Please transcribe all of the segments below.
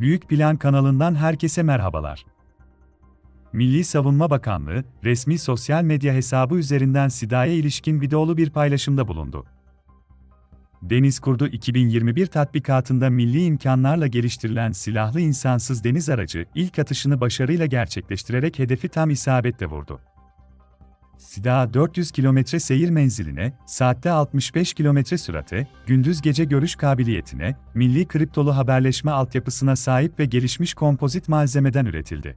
Büyük Plan kanalından herkese merhabalar. Milli Savunma Bakanlığı, resmi sosyal medya hesabı üzerinden SİDA'ya ilişkin videolu bir paylaşımda bulundu. Deniz Kurdu 2021 tatbikatında milli imkanlarla geliştirilen silahlı insansız deniz aracı ilk atışını başarıyla gerçekleştirerek hedefi tam isabetle vurdu. SİDA 400 kilometre seyir menziline, saatte 65 kilometre sürate, gündüz gece görüş kabiliyetine, milli kriptolu haberleşme altyapısına sahip ve gelişmiş kompozit malzemeden üretildi.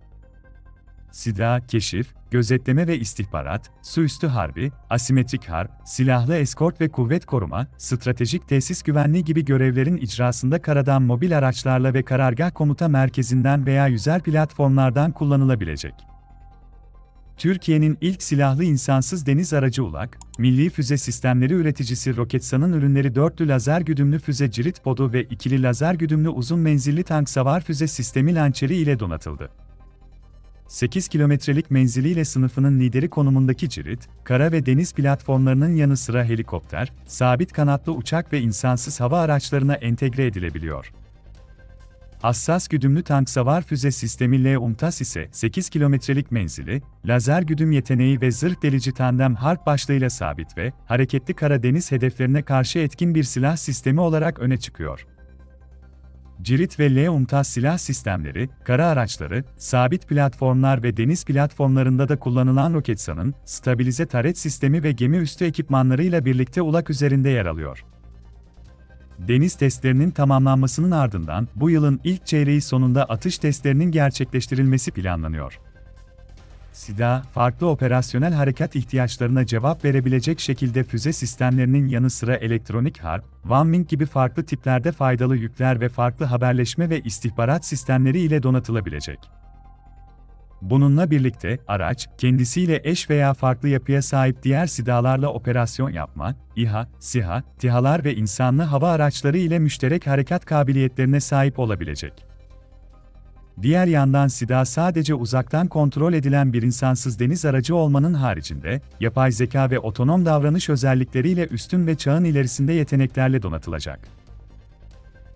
SİDA, keşif, gözetleme ve istihbarat, suüstü harbi, asimetrik harp, silahlı eskort ve kuvvet koruma, stratejik tesis güvenliği gibi görevlerin icrasında karadan mobil araçlarla ve karargah komuta merkezinden veya yüzer platformlardan kullanılabilecek. Türkiye'nin ilk silahlı insansız deniz aracı ULAK, milli füze sistemleri üreticisi Roketsan'ın ürünleri dörtlü lazer güdümlü füze cirit bodu ve ikili lazer güdümlü uzun menzilli tank savar füze sistemi lançeri ile donatıldı. 8 kilometrelik menziliyle sınıfının lideri konumundaki cirit, kara ve deniz platformlarının yanı sıra helikopter, sabit kanatlı uçak ve insansız hava araçlarına entegre edilebiliyor. Hassas güdümlü tank savar füze sistemi L-UMTAS ise 8 kilometrelik menzili, lazer güdüm yeteneği ve zırh delici tandem harp başlığıyla sabit ve hareketli kara deniz hedeflerine karşı etkin bir silah sistemi olarak öne çıkıyor. Cirit ve L-UMTAS silah sistemleri, kara araçları, sabit platformlar ve deniz platformlarında da kullanılan Roketsan'ın stabilize taret sistemi ve gemi üstü ekipmanlarıyla birlikte ulak üzerinde yer alıyor. Deniz testlerinin tamamlanmasının ardından bu yılın ilk çeyreği sonunda atış testlerinin gerçekleştirilmesi planlanıyor. SİDA, farklı operasyonel harekat ihtiyaçlarına cevap verebilecek şekilde füze sistemlerinin yanı sıra elektronik harp, Wanming gibi farklı tiplerde faydalı yükler ve farklı haberleşme ve istihbarat sistemleri ile donatılabilecek. Bununla birlikte, araç, kendisiyle eş veya farklı yapıya sahip diğer SİDA'larla operasyon yapma, İHA, SİHA, TİHA'lar ve insanlı hava araçları ile müşterek harekat kabiliyetlerine sahip olabilecek. Diğer yandan SİDA sadece uzaktan kontrol edilen bir insansız deniz aracı olmanın haricinde, yapay zeka ve otonom davranış özellikleriyle üstün ve çağın ilerisinde yeteneklerle donatılacak.